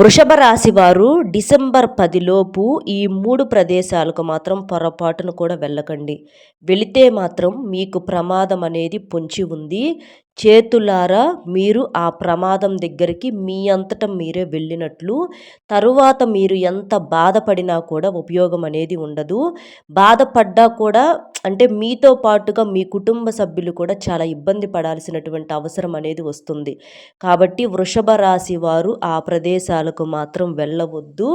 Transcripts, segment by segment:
వృషభ రాశి వారు డిసెంబర్ పదిలోపు ఈ మూడు ప్రదేశాలకు మాత్రం పొరపాటును కూడా వెళ్ళకండి. వెళితే మాత్రం మీకు ప్రమాదం అనేది పొంచి ఉంది. చేతులారా మీరు ఆ ప్రమాదం దగ్గరికి మీ అంతట మీరే వెళ్ళినట్లు తరువాత మీరు ఎంత బాధపడినా కూడా ఉపయోగం అనేది ఉండదు. బాధపడ్డా కూడా అంటే మీతో పాటుగా మీ కుటుంబ సభ్యులు కూడా చాలా ఇబ్బంది పడాల్సినటువంటి అవసరం అనేది వస్తుంది. కాబట్టి వృషభ రాశి వారు ఆ ప్రదేశాలకు మాత్రం వెళ్ళవద్దు.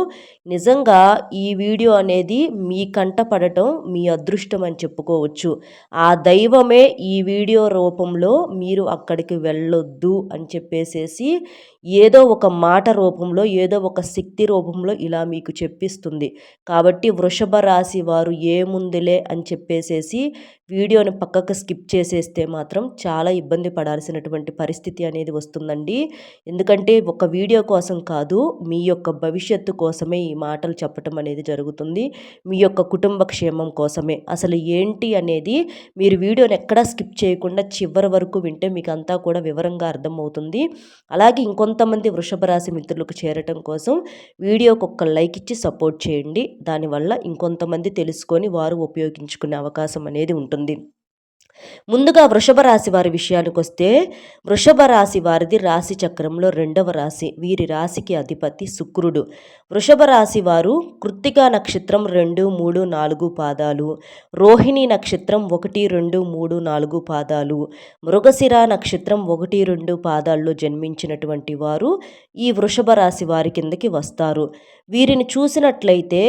నిజంగా ఈ వీడియో అనేది మీ కంట పడటం మీ అదృష్టం అని చెప్పుకోవచ్చు. ఆ దైవమే ఈ వీడియో రూపంలో మీరు అక్కడికి వెళ్ళొద్దు అని చెప్పేసేసి ఏదో ఒక మాట రూపంలో ఏదో ఒక శక్తి రూపంలో ఇలా మీకు చెప్పిస్తుంది. కాబట్టి వృషభ రాశి వారు ఏముందిలే అని చెప్పేసేసి వీడియోని పక్కకు స్కిప్ చేసేస్తే మాత్రం చాలా ఇబ్బంది పడాల్సినటువంటి పరిస్థితి అనేది వస్తుందండి. ఎందుకంటే ఒక వీడియో కోసం కాదు మీ యొక్క భవిష్యత్తు కోసమే ఈ మాటలు చెప్పటం అనేది జరుగుతుంది. మీ యొక్క కుటుంబ క్షేమం కోసమే. అసలు ఏంటి అనేది మీరు వీడియోని ఎక్కడా స్కిప్ చేయకుండా చివరి వరకు వింటే మీకు అంతా కూడా వివరంగా అర్థమవుతుంది. అలాగే ఇంకొంత కొంతమంది వృషభ రాశి మిత్రులకు చేరటం కోసం వీడియోకి ఒక్క లైక్ ఇచ్చి సపోర్ట్ చేయండి. దానివల్ల ఇంకొంతమంది తెలుసుకొని వారు ఉపయోగించుకునే అవకాశం అనేది ఉంటుంది. ముందుగా వృషభ రాశి వారి విషయానికి వస్తే వృషభ రాశి వారిది రాశి చక్రంలో రెండవ రాశి. వీరి రాశికి అధిపతి శుక్రుడు. వృషభ రాశి వారు కృత్తికా నక్షత్రం రెండు మూడు నాలుగు పాదాలు. రోహిణి నక్షత్రం ఒకటి రెండు మూడు నాలుగు పాదాలు. మృగశిర నక్షత్రం ఒకటి రెండు పాదాల్లో జన్మించినటువంటి వారు ఈ వృషభ రాశి వారి కిందకి వస్తారు. వీరిని చూసినట్లయితే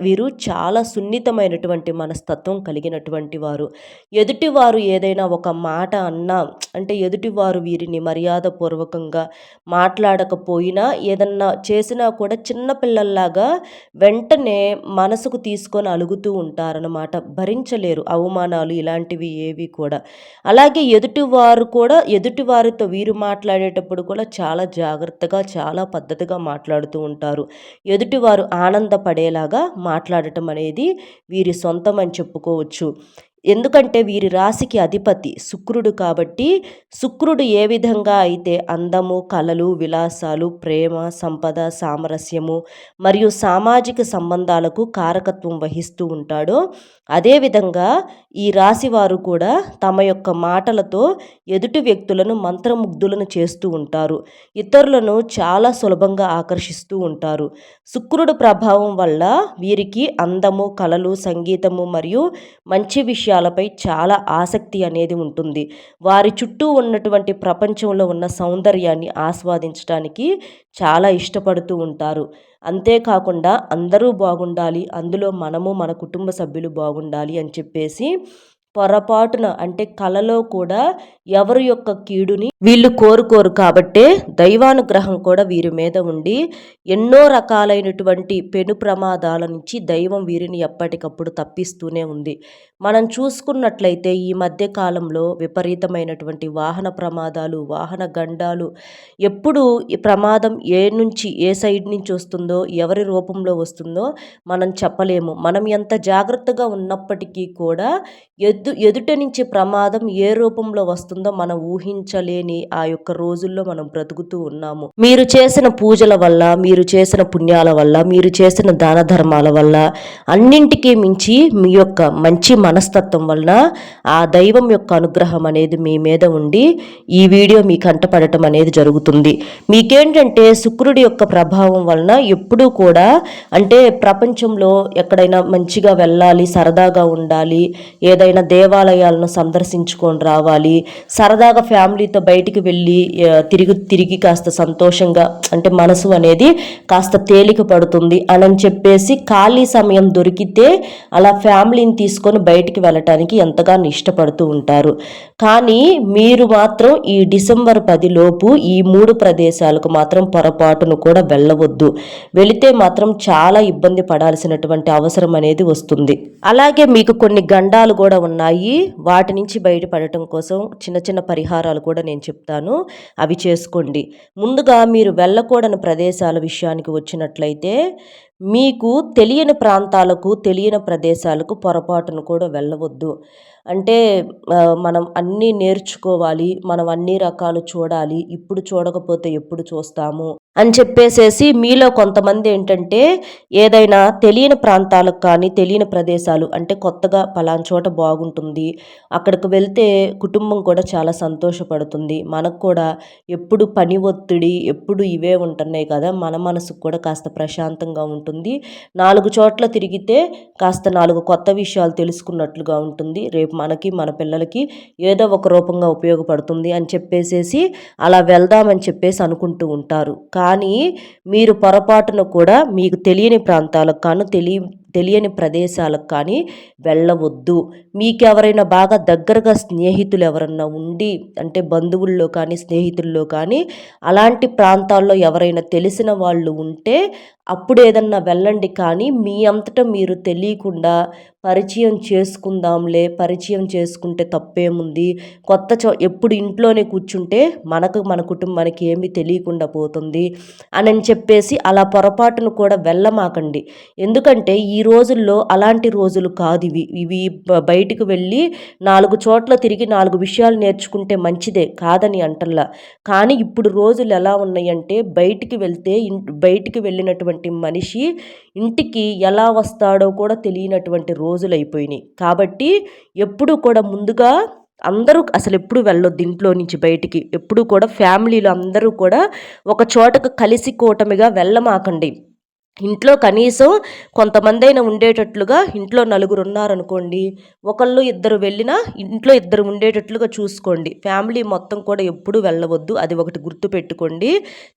వీరు చాలా సున్నితమైనటువంటి మనస్తత్వం కలిగినటువంటి వారు. ఎదుటి వారు ఏదైనా ఒక మాట అన్నా అంటే ఎదుటివారు వీరిని మర్యాదపూర్వకంగా మాట్లాడకపోయినా ఏదన్నా చేసినా కూడా చిన్నపిల్లల్లాగా వెంటనే మనసుకు తీసుకొని అలుగుతూ ఉంటారనమాట భరించలేరు అవమానాలు ఇలాంటివి ఏవి కూడా. అలాగే ఎదుటివారు కూడా ఎదుటివారితో వీరు మాట్లాడేటప్పుడు కూడా చాలా జాగ్రత్తగా చాలా పద్ధతిగా మాట్లాడుతూ ఉంటారు. ఎదుటివారు ఆనందపడేలాగా మాట్లాడటం అనేది వీరి సొంతం అని చెప్పుకోవచ్చు. ఎందుకంటే వీరి రాశికి అధిపతి శుక్రుడు కాబట్టి శుక్రుడు ఏ విధంగా అయితే అందము కళలు విలాసాలు ప్రేమ సంపద సామరస్యము మరియు సామాజిక సంబంధాలకు కారకత్వం వహిస్తూ ఉంటాడో అదేవిధంగా ఈ రాశి వారు కూడా తమ యొక్క మాటలతో ఎదుటి వ్యక్తులను మంత్రముగ్ధులను చేస్తూ ఉంటారు. ఇతరులను చాలా సులభంగా ఆకర్షిస్తూ ఉంటారు. శుక్రుడు ప్రభావం వల్ల వీరికి అందము కళలు సంగీతము మరియు మంచి విషయాలపై చాలా ఆసక్తి అనేది ఉంటుంది. వారి చుట్టూ ఉన్నటువంటి ప్రపంచంలో ఉన్న సౌందర్యాన్ని ఆస్వాదించడానికి చాలా ఇష్టపడుతూ ఉంటారు. అంతేకాకుండా అందరూ బాగుండాలి అందులో మనము మన కుటుంబ సభ్యులు బాగుండాలి అని చెప్పేసి పొరపాటున అంటే కలలో కూడా ఎవరి యొక్క కీడుని వీళ్ళు కోరుకోరు కాబట్టే దైవానుగ్రహం కూడా వీరి మీద ఉండి ఎన్నో రకాలైనటువంటి పెను ప్రమాదాల నుంచి దైవం వీరిని ఎప్పటికప్పుడు తప్పిస్తూనే ఉంది. మనం చూసుకున్నట్లయితే ఈ మధ్య కాలంలో విపరీతమైనటువంటి వాహన ప్రమాదాలు వాహన గండాలు ఎప్పుడు ప్రమాదం ఏ నుంచి ఏ సైడ్ నుంచి వస్తుందో ఎవరి రూపంలో వస్తుందో మనం చెప్పలేము. మనం ఎంత జాగ్రత్తగా ఉన్నప్పటికీ కూడా ఎదు ఎదుట నుంచి ప్రమాదం ఏ రూపంలో వస్తుందో మనం ఊహించలేని ఆ యొక్క రోజుల్లో మనం బ్రతుకుతూ ఉన్నాము. మీరు చేసిన పూజల వల్ల మీరు చేసిన పుణ్యాల వల్ల మీరు చేసిన దాన ధర్మాల వల్ల అన్నింటికీ మించి మీ యొక్క మంచి మనస్తత్వం వలన ఆ దైవం యొక్క అనుగ్రహం అనేది మీ మీద ఉండి ఈ వీడియో మీ కంటపడటం అనేది జరుగుతుంది. మీకేంటంటే శుక్రుడి యొక్క ప్రభావం వలన ఎప్పుడూ కూడా అంటే ప్రపంచంలో ఎక్కడైనా మంచిగా వెళ్ళాలి సరదాగా ఉండాలి ఏదైనా దేవాలయాలను సందర్శించుకొని రావాలి సరదాగా ఫ్యామిలీతో బయటికి వెళ్ళి తిరిగి తిరిగి కాస్త సంతోషంగా అంటే మనసు అనేది కాస్త తేలిక పడుతుంది అని చెప్పేసి ఖాళీ సమయం దొరికితే అలా ఫ్యామిలీని తీసుకొని బయటికి వెళ్ళటానికి ఎంతగానో ఇష్టపడుతూ ఉంటారు. కానీ మీరు మాత్రం ఈ డిసెంబర్ పదిలోపు ఈ మూడు ప్రదేశాలకు మాత్రం పొరపాటును కూడా వెళ్ళవద్దు. వెళితే మాత్రం చాలా ఇబ్బంది పడాల్సినటువంటి అవసరం అనేది వస్తుంది. అలాగే మీకు కొన్ని గండాలు కూడా ఉన్నాయి. వాటి నుంచి బయటపడటం కోసం చిన్న చిన్న పరిహారాలు కూడా నేను చెప్తాను. అవి చేసుకోండి. ముందుగా మీరు వెళ్ళకూడని ప్రదేశాల విషయానికి వచ్చినట్లయితే మీకు తెలియని ప్రాంతాలకు తెలియని ప్రదేశాలకు పొరపాటును కూడా వెళ్ళవద్దు. అంటే మనం అన్నీ నేర్చుకోవాలి మనం అన్ని రకాలు చూడాలి ఇప్పుడు చూడకపోతే ఎప్పుడు చూస్తాము? అని చెప్పేసేసి మీలో కొంతమంది ఏంటంటే ఏదైనా తెలియని ప్రాంతాలకు కానీ తెలియని ప్రదేశాలు అంటే కొత్తగా పలానా చోట బాగుంటుంది అక్కడికి వెళ్తే కుటుంబం కూడా చాలా సంతోషపడుతుంది మనకు కూడా ఎప్పుడు పని ఒత్తిడి ఎప్పుడు ఇవే ఉంటున్నాయి కదా మన మనసుకు కూడా కాస్త ప్రశాంతంగా ఉంటుంది. నాలుగు చోట్ల తిరిగితే కాస్త నాలుగు కొత్త విషయాలు తెలుసుకున్నట్లుగా ఉంటుంది. రేపు మనకి మన పిల్లలకి ఏదో ఒక రూపంగా ఉపయోగపడుతుంది అని చెప్పేసేసి అలా వెళ్దామని చెప్పేసి అనుకుంటూ ఉంటారు. కానీ మీరు పొరపాటున కూడా మీకు తెలియని ప్రాంతాలకు కాను తెలియ తెలియని ప్రదేశాలకు కానీ వెళ్ళవద్దు. మీకు ఎవరైనా బాగా దగ్గరగా స్నేహితులు ఎవరన్నా ఉండి అంటే బంధువుల్లో కానీ స్నేహితుల్లో కానీ అలాంటి ప్రాంతాల్లో ఎవరైనా తెలిసిన వాళ్ళు ఉంటే అప్పుడు ఏదన్నా వెళ్ళండి. కానీ మీ అంతటా మీరు తెలియకుండా పరిచయం చేసుకుందాంలే పరిచయం చేసుకుంటే తప్పేముంది? కొత్త చో ఎప్పుడు ఇంట్లోనే కూర్చుంటే మనకు మన కుటుంబానికి ఏమీ తెలియకుండా పోతుంది. అని చెప్పేసి అలా పొరపాటును కూడా వెళ్ళమాకండి. ఎందుకంటే ఈ రోజుల్లో అలాంటి రోజులు కాదు ఇవి. ఇవి బయటికి వెళ్ళి నాలుగు చోట్ల తిరిగి నాలుగు విషయాలు నేర్చుకుంటే మంచిదే కాదని అంటల్లా. కానీ ఇప్పుడు రోజులు ఎలా ఉన్నాయంటే బయటికి వెళ్తే బయటికి వెళ్ళినటువంటి మనిషి ఇంటికి ఎలా వస్తాడో కూడా తెలియనటువంటి రోజులు అయిపోయినాయి. కాబట్టి ఎప్పుడు కూడా ముందుగా అందరూ అసలు ఎప్పుడు వెళ్ళొద్దు ఇంట్లో నుంచి బయటికి. ఎప్పుడు కూడా ఫ్యామిలీలో అందరూ కూడా ఒక చోటకు కలిసి కూటమిగా వెళ్ళమాకండి. ఇంట్లో కనీసం కొంతమంది అయినా ఉండేటట్లుగా ఇంట్లో నలుగురు ఉన్నారనుకోండి ఒకళ్ళు ఇద్దరు వెళ్ళినా ఇంట్లో ఇద్దరు ఉండేటట్లుగా చూసుకోండి. ఫ్యామిలీ మొత్తం కూడా ఎప్పుడూ వెళ్ళవద్దు అది ఒకటి గుర్తుపెట్టుకోండి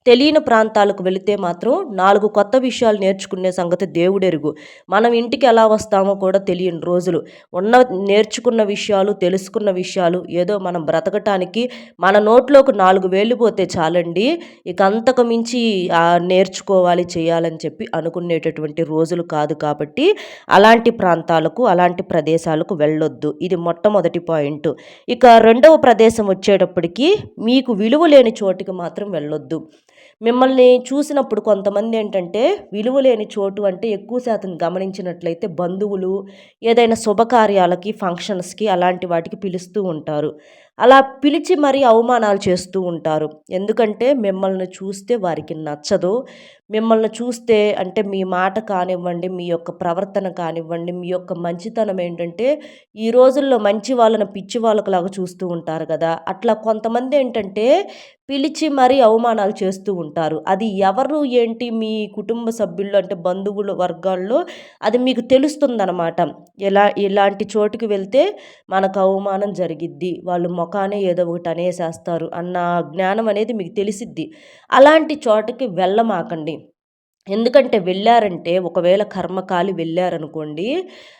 తెలియని ప్రాంతాలకు వెళితే మాత్రం నాలుగు కొత్త విషయాలు నేర్చుకునే సంగతి దేవుడెరుగు. మనం ఇంటికి ఎలా వస్తామో కూడా తెలియని రోజులు. ఉన్న నేర్చుకున్న విషయాలు తెలుసుకున్న విషయాలు ఏదో మనం బ్రతకటానికి మన నోట్లోకి నాలుగు వేలు పోతే చాలండి. ఇక అంతకు మించి నేర్చుకోవాలి చేయాలని చెప్పి అనుకునేటటువంటి రోజులు కాదు కాబట్టి అలాంటి ప్రాంతాలకు అలాంటి ప్రదేశాలకు వెళ్ళొద్దు. ఇది మొట్టమొదటి పాయింట్. ఇక రెండవ ప్రదేశం వచ్చేటప్పటికి మీకు విలువ లేని చోటికి మాత్రం వెళ్ళొద్దు. మిమ్మల్ని చూసినప్పుడు కొంతమంది ఏంటంటే విలువ లేని చోటు అంటే ఎక్కువ శాతం గమనించినట్లయితే బంధువులు ఏదైనా శుభకార్యాలకి ఫంక్షన్స్కి అలాంటి వాటికి పిలుస్తూ ఉంటారు. అలా పిలిచి మరీ అవమానాలు చేస్తూ ఉంటారు. ఎందుకంటే మిమ్మల్ని చూస్తే వారికి నచ్చదు. మిమ్మల్ని చూస్తే అంటే మీ మాట కానివ్వండి మీ యొక్క ప్రవర్తన కానివ్వండి మీ యొక్క మంచితనం ఏంటంటే ఈ రోజుల్లో మంచి వాళ్ళని పిచ్చి వాళ్ళకులాగా చూస్తూ ఉంటారు కదా. అట్లా కొంతమంది ఏంటంటే పిలిచి మరీ అవమానాలు చేస్తూ ఉంటారు. అది ఎవరు ఏంటి మీ కుటుంబ సభ్యులు అంటే బంధువుల వర్గాల్లో అది మీకు తెలుస్తుందన్నమాట. ఎలా ఇలాంటి చోటుకి వెళ్తే మనకు అవమానం జరిగిద్ది. వాళ్ళు ముఖానే ఏదో ఒకటి అనేసేస్తారు అన్న జ్ఞానం అనేది మీకు తెలిసిద్ది. అలాంటి చోటకి వెళ్ళమాకండి. ఎందుకంటే వెళ్ళారంటే ఒకవేళ కర్మకాలి వెళ్ళారనుకోండి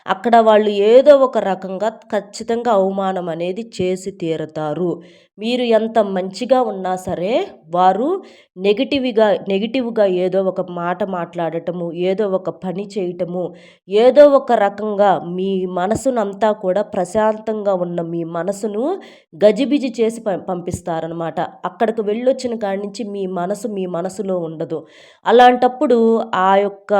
అక్కడ వాళ్ళు ఏదో ఒక రకంగా ఖచ్చితంగా అవమానం అనేది చేసి తీరుతారు. మీరు ఎంత మంచిగా ఉన్నా సరే వారు నెగిటివ్గా నెగిటివ్గా ఏదో ఒక మాట మాట్లాడటము ఏదో ఒక పని చేయటము ఏదో ఒక రకంగా మీ మనసునంతా కూడా ప్రశాంతంగా ఉన్న మీ మనసును గజిబిజి చేసి పంపిస్తారనమాట అక్కడికి వెళ్ళొచ్చిన కాడి నుంచి మీ మనసు మీ మనసులో ఉండదు. అలాంటప్పుడు ఆ యొక్క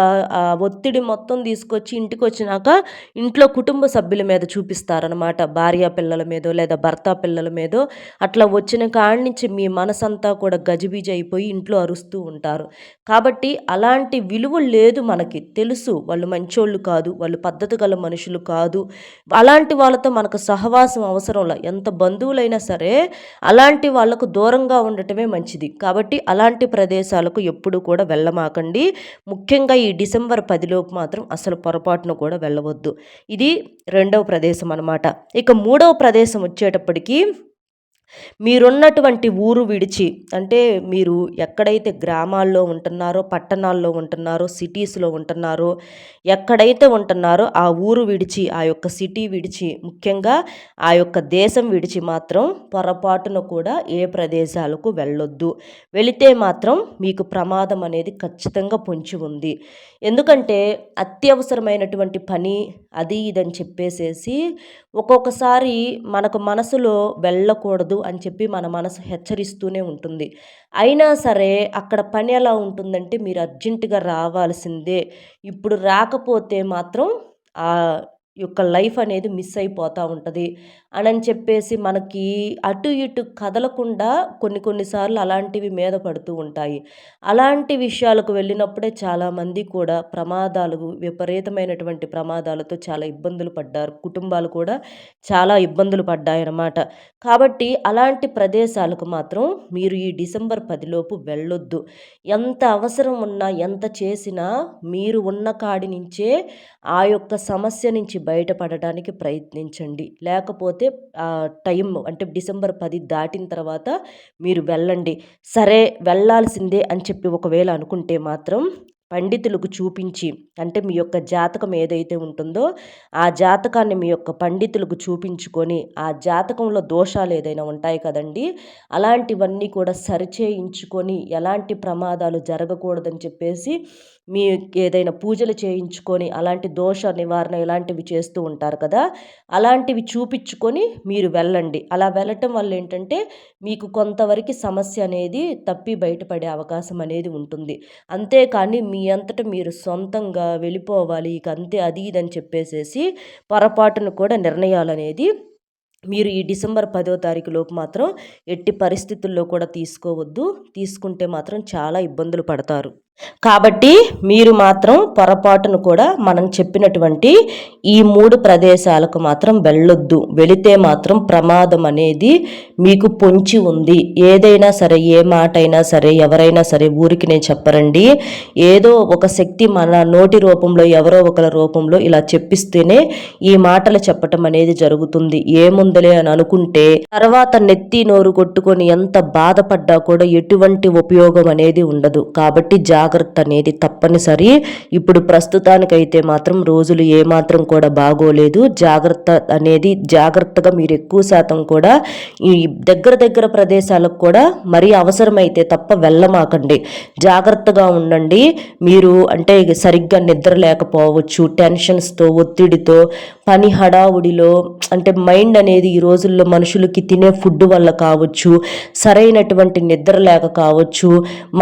ఒత్తిడి మొత్తం తీసుకొచ్చి ఇంటికి వచ్చినాక ఇంట్లో కుటుంబ సభ్యుల మీద చూపిస్తారనమాట భార్య పిల్లల మీదో లేదా భర్త పిల్లల మీదో. అట్లా వచ్చిన కాడి నుంచి మీ మనసంతా కూడా గజిబిజి అయిపోయి ఇంట్లో అరుస్తూ ఉంటారు. కాబట్టి అలాంటి విలువ లేదు మనకి. తెలుసు వాళ్ళు మంచోళ్ళు కాదు వాళ్ళు పద్ధతి గల మనుషులు కాదు. అలాంటి వాళ్ళతో మనకు సహవాసం అవసరంలా ఎంత బంధువులైనా సరే అలాంటి వాళ్ళకు దూరంగా ఉండటమే మంచిది. కాబట్టి అలాంటి ప్రదేశాలకు ఎప్పుడు కూడా వెళ్ళమాకండి. ముఖ్యంగా ఈ డిసెంబర్ పదిలోపు మాత్రం అసలు పొరపాటును కూడా వెళ్ళవద్దు. ఇది రెండవ ప్రదేశం అనమాట ఇక మూడవ ప్రదేశం వచ్చేటప్పటికి మీరున్నటువంటి ఊరు విడిచి అంటే మీరు ఎక్కడైతే గ్రామాల్లో ఉంటున్నారో పట్టణాల్లో ఉంటున్నారో సిటీస్లో ఉంటున్నారో ఎక్కడైతే ఉంటున్నారో ఆ ఊరు విడిచి ఆ యొక్క సిటీ విడిచి ముఖ్యంగా ఆ యొక్క దేశం విడిచి మాత్రం పొరపాటున కూడా ఏ ప్రదేశాలకు వెళ్ళొద్దు. వెళితే మాత్రం మీకు ప్రమాదం అనేది ఖచ్చితంగా పొంచి ఉంది. ఎందుకంటే అత్యవసరమైనటువంటి పని అది ఇదని చెప్పేసేసి ఒక్కొక్కసారి మనకు మనసులో వెళ్ళకూడదు అని చెప్పి మన మనసు హెచ్చరిస్తూనే ఉంటుంది. అయినా సరే అక్కడ పని ఎలా ఉంటుందంటే మీరు అర్జెంటుగా రావాల్సిందే. ఇప్పుడు రాకపోతే మాత్రం యొక్క లైఫ్ అనేది మిస్ అయిపోతూ ఉంటుంది. అని చెప్పేసి మనకి అటు ఇటు కదలకుండా కొన్ని కొన్నిసార్లు అలాంటివి మీద పడుతూ ఉంటాయి. అలాంటి విషయాలకు వెళ్ళినప్పుడే చాలామంది కూడా ప్రమాదాలు విపరీతమైనటువంటి ప్రమాదాలతో చాలా ఇబ్బందులు పడ్డారు. కుటుంబాలు కూడా చాలా ఇబ్బందులు పడ్డాయన్నమాట. కాబట్టి అలాంటి ప్రదేశాలకు మాత్రం మీరు ఈ డిసెంబర్ పదిలోపు వెళ్ళొద్దు. ఎంత అవసరం ఉన్నా ఎంత చేసినా మీరు ఉన్న కాడి నుంచే ఆ యొక్క సమస్య నుంచి బయటపడడానికి ప్రయత్నించండి. లేకపోతే టైం అంటే డిసెంబర్ పది దాటిన తర్వాత మీరు వెళ్ళండి. సరే వెళ్ళాల్సిందే అని చెప్పి ఒకవేళ అనుకుంటే మాత్రం పండితులకు చూపించి అంటే మీ యొక్క జాతకం ఏదైతే ఉంటుందో ఆ జాతకాన్ని మీ యొక్క పండితులకు చూపించుకొని ఆ జాతకంలో దోషాలు ఏదైనా ఉంటాయి కదండి అలాంటివన్నీ కూడా సరిచేయించుకొని ఎలాంటి ప్రమాదాలు జరగకూడదని చెప్పేసి మీ ఏదైనా పూజలు చేయించుకొని అలాంటి దోష నివారణ ఇలాంటివి చేస్తూ ఉంటారు కదా అలాంటివి చూపించుకొని మీరు వెళ్ళండి. అలా వెళ్ళటం వల్ల ఏంటంటే మీకు కొంతవరకు సమస్య అనేది తప్పి బయటపడే అవకాశం అనేది ఉంటుంది. అంతేకాని మీ అంతటా మీరు సొంతంగా వెళ్ళిపోవాలి ఇక అంతే అది ఇదని చెప్పేసేసి పొరపాటును కూడా నిర్ణయాలు అనేది మీరు ఈ డిసెంబర్ పదో తారీఖు లోపు మాత్రం ఎట్టి పరిస్థితుల్లో కూడా తీసుకోవద్దు. తీసుకుంటే మాత్రం చాలా ఇబ్బందులు పడతారు. కాబట్టి మీరు మాత్రం పొరపాటును కూడా మనం చెప్పినటువంటి ఈ మూడు ప్రదేశాలకు మాత్రం వెళ్ళొద్దు. వెళితే మాత్రం ప్రమాదం అనేది మీకు పొంచి ఉంది. ఏదైనా సరే ఏ మాట అయినా సరే ఎవరైనా సరే ఊరికి నేను చెప్పరండి. ఏదో ఒక శక్తి మన నోటి రూపంలో ఎవరో ఒకరి రూపంలో ఇలా చెప్పిస్తేనే ఈ మాటలు చెప్పటం అనేది జరుగుతుంది. ఏముందలే అని అనుకుంటే తర్వాత నెత్తి నోరు కొట్టుకొని ఎంత బాధపడ్డా కూడా ఎటువంటి ఉపయోగం అనేది ఉండదు. కాబట్టి జాగ్రత్త జాగ్రత్త అనేది తప్పనిసరి. ఇప్పుడు ప్రస్తుతానికైతే మాత్రం రోజులు ఏమాత్రం కూడా బాగోలేదు. జాగ్రత్త అనేది జాగ్రత్తగా మీరు ఎక్కువ శాతం కూడా ఈ దగ్గర దగ్గర ప్రదేశాలకు కూడా మరీ అవసరమైతే తప్ప వెళ్ళమాకండి. జాగ్రత్తగా ఉండండి. మీరు అంటే సరిగ్గా నిద్ర లేకపోవచ్చు టెన్షన్స్తో ఒత్తిడితో పని హడావుడిలో అంటే మైండ్ అనేది ఈ రోజుల్లో మనుషులకి తినే ఫుడ్ వల్ల కావచ్చు సరైనటువంటి నిద్ర లేక కావచ్చు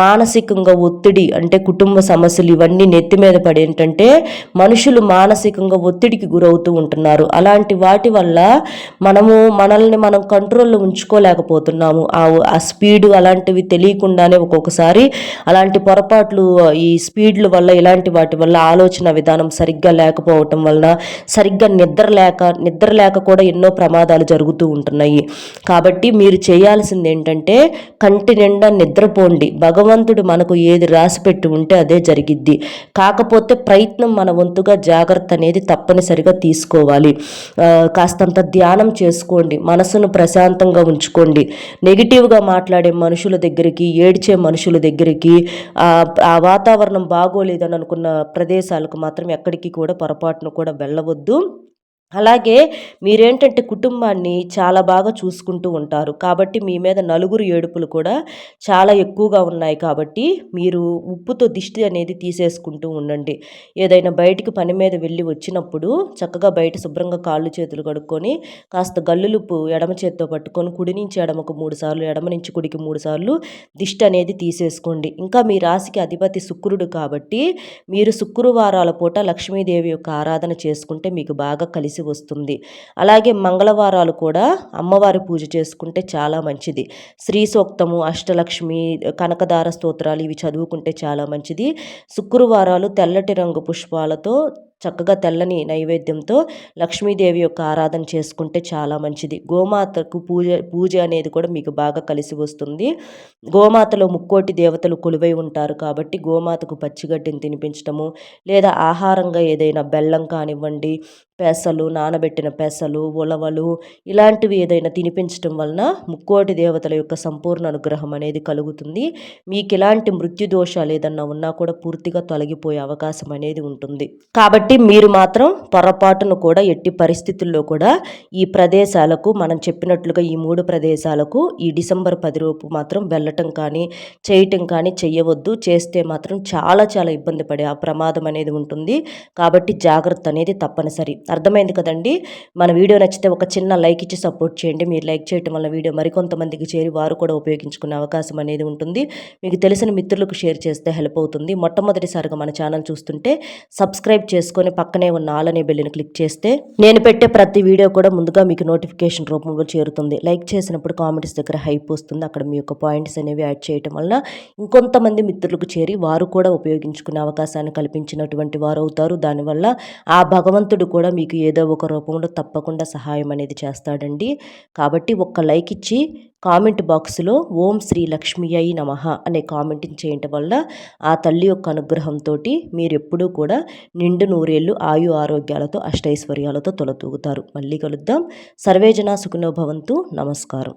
మానసికంగా ఒత్తిడి అంటే కుటుంబ సమస్యలు ఇవన్నీ నెత్తి మీద పడి ఏంటంటే మనుషులు మానసికంగా ఒత్తిడికి గురవుతూ ఉంటున్నారు. అలాంటి వాటి వల్ల మనము మనల్ని మనం కంట్రోల్లో ఉంచుకోలేకపోతున్నాము. ఆ స్పీడ్ అలాంటివి తెలియకుండానే ఒక్కొక్కసారి అలాంటి పొరపాట్లు ఈ స్పీడ్ల వల్ల ఇలాంటి వాటి వల్ల ఆలోచన విధానం సరిగ్గా లేకపోవటం వలన సరిగ్గా నిద్ర లేక నిద్ర లేక కూడా ఎన్నో ప్రమాదాలు జరుగుతూ ఉంటున్నాయి. కాబట్టి మీరు చేయాల్సింది ఏంటంటే కంటి నిండా నిద్రపోండి. భగవంతుడు మనకు ఏది రాసి పెట్టి ఉంటే అదే జరిగిద్ది. కాకపోతే ప్రయత్నం మన వంతుగా జాగ్రత్త అనేది తప్పనిసరిగా తీసుకోవాలి. కాస్తంత ధ్యానం చేసుకోండి. మనసును ప్రశాంతంగా ఉంచుకోండి. నెగిటివ్గా మాట్లాడే మనుషుల దగ్గరికి ఏడ్చే మనుషుల దగ్గరికి ఆ వాతావరణం బాగోలేదని అనుకున్న ప్రదేశాలకు మాత్రం ఎక్కడికి కూడా పొరపాటును కూడా వెళ్ళవద్దు. అలాగే మీరేంటంటే కుటుంబాన్ని చాలా బాగా చూసుకుంటూ ఉంటారు. కాబట్టి మీ మీద నలుగురు ఏడుపులు కూడా చాలా ఎక్కువగా ఉన్నాయి. కాబట్టి మీరు ఉప్పుతో దిష్టి అనేది తీసేసుకుంటూ ఉండండి. ఏదైనా బయటికి పని మీద వెళ్ళి వచ్చినప్పుడు చక్కగా బయట శుభ్రంగా కాళ్ళు చేతులు కడుక్కొని కాస్త గల్లులుప్పు ఎడమ చేత్తో పట్టుకొని కుడి నుంచి ఎడమకు మూడు సార్లు ఎడమ నుంచి కుడికి మూడు సార్లు దిష్టి అనేది తీసేసుకోండి. ఇంకా మీ రాశికి అధిపతి శుక్రుడు కాబట్టి మీరు శుక్రవారాల పూట లక్ష్మీదేవి యొక్క ఆరాధన చేసుకుంటే మీకు బాగా కలిసి కలిసి వస్తుంది. అలాగే మంగళవారాలు కూడా అమ్మవారి పూజ చేసుకుంటే చాలా మంచిది. శ్రీ సూక్తము అష్టలక్ష్మి కనకదార స్తోత్రాలు ఇవి చదువుకుంటే చాలా మంచిది. శుక్రవారాలు తెల్లటి రంగు పుష్పాలతో చక్కగా తెల్లని నైవేద్యంతో లక్ష్మీదేవి యొక్క ఆరాధన చేసుకుంటే చాలా మంచిది. గోమాతకు పూజ పూజ అనేది కూడా మీకు బాగా కలిసి వస్తుంది. గోమాతలో ముక్కోటి దేవతలు కొలువై ఉంటారు కాబట్టి గోమాతకు పచ్చిగడ్డిని తినిపించటము లేదా ఆహారంగా ఏదైనా బెల్లం కానివ్వండి పెసలు నానబెట్టిన పెసలు ఉలవలు ఇలాంటివి ఏదైనా తినిపించడం వలన ముక్కోటి దేవతల యొక్క సంపూర్ణ అనుగ్రహం అనేది కలుగుతుంది. మీకు ఇలాంటి మృత్యు దోషాలు ఏదన్నా ఉన్నా కూడా పూర్తిగా తొలగిపోయే అవకాశం అనేది ఉంటుంది. కాబట్టి కాబట్టి మీరు మాత్రం పొరపాటును కూడా ఎట్టి పరిస్థితుల్లో కూడా ఈ ప్రదేశాలకు మనం చెప్పినట్లుగా ఈ మూడు ప్రదేశాలకు ఈ డిసెంబర్ పది రూపు మాత్రం వెళ్ళటం కానీ చేయటం కానీ చెయ్యవద్దు. చేస్తే మాత్రం చాలా చాలా ఇబ్బంది పడే ఆ ప్రమాదం అనేది ఉంటుంది. కాబట్టి జాగ్రత్త అనేది తప్పనిసరి. అర్థమైంది కదండి? మన వీడియో నచ్చితే ఒక చిన్న లైక్ ఇచ్చి సపోర్ట్ చేయండి. మీరు లైక్ చేయడం వల్ల వీడియో మరికొంతమందికి చేరి వారు కూడా ఉపయోగించుకునే అవకాశం అనేది ఉంటుంది. మీకు తెలిసిన మిత్రులకు షేర్ చేస్తే హెల్ప్ అవుతుంది. మొట్టమొదటిసారిగా మన ఛానల్ చూస్తుంటే సబ్స్క్రైబ్ చేసుకుని పక్కనే ఉన్న ఆల్ అనే బెల్లిని క్లిక్ చేస్తే నేను పెట్టే ప్రతి వీడియో కూడా ముందుగా మీకు నోటిఫికేషన్ రూపంలో చేరుతుంది. లైక్ చేసినప్పుడు కామెంట్స్ దగ్గర హైప్ వస్తుంది. అక్కడ మీ యొక్క పాయింట్స్ అనేవి యాడ్ చేయటం వల్ల ఇంకొంతమంది మిత్రులకు చేరి వారు కూడా ఉపయోగించుకునే అవకాశాన్ని కల్పించినటువంటి వారు అవుతారు. దానివల్ల ఆ భగవంతుడు కూడా మీకు ఏదో ఒక రూపంలో తప్పకుండా సహాయం అనేది చేస్తాడండి. కాబట్టి ఒక్క లైక్ ఇచ్చి కామెంట్ బాక్స్లో ఓం శ్రీ లక్ష్మీ అయి నమ అనే కామెంట్ చేయటం వల్ల ఆ తల్లి యొక్క అనుగ్రహంతో మీరు ఎప్పుడూ కూడా నిండు నూరు నూరేళ్ళు ఆయు ఆరోగ్యాలతో అష్టైశ్వర్యాలతో తొలతూగుతారు మళ్ళీ కలుద్దాం. సర్వేజన సుఖనోభవంతు నమస్కారం.